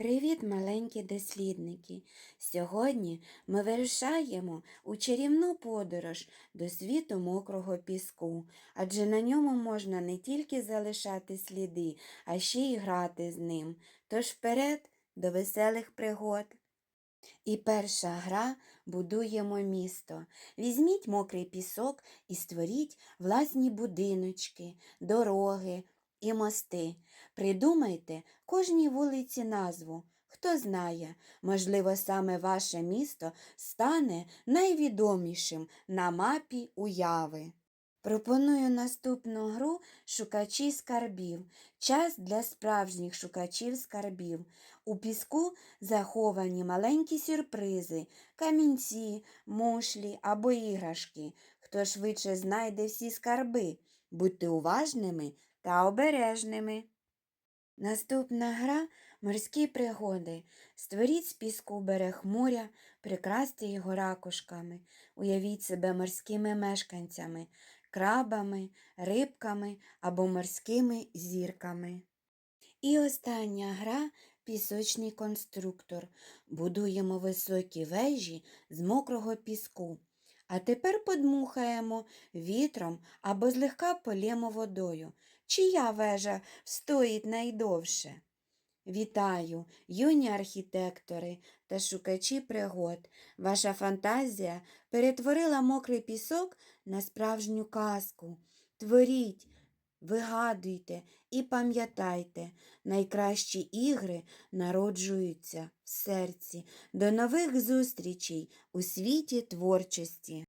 Привіт, маленькі дослідники! Сьогодні ми вирушаємо у чарівну подорож до світу мокрого піску, адже на ньому можна не тільки залишати сліди, а ще й грати з ним. Тож вперед до веселих пригод. І перша гра будуємо місто. Візьміть мокрий пісок і створіть власні будиночки, дороги і мости. Придумайте кожній вулиці назву. Хто знає, можливо, саме ваше місто стане найвідомішим на мапі уяви. Пропоную наступну гру Шукачі скарбів. Час для справжніх шукачів скарбів. У піску заховані маленькі сюрпризи, камінці, мушлі або іграшки. Хто швидше знайде всі скарби. Будьте уважними та обережними. Наступна гра морські пригоди. Створіть з піску берег моря, прикрасьте його ракушками. Уявіть себе морськими мешканцями, крабами, рибками або морськими зірками. І остання гра пісочний конструктор. Будуємо високі вежі з мокрого піску. А тепер подмухаємо вітром або злегка полємо водою. Чия вежа встоїть найдовше? Вітаю, юні архітектори та шукачі пригод. Ваша фантазія перетворила мокрий пісок на справжню казку. Творіть, вигадуйте і пам'ятайте, найкращі ігри народжуються в серці. До нових зустрічей у світі творчості.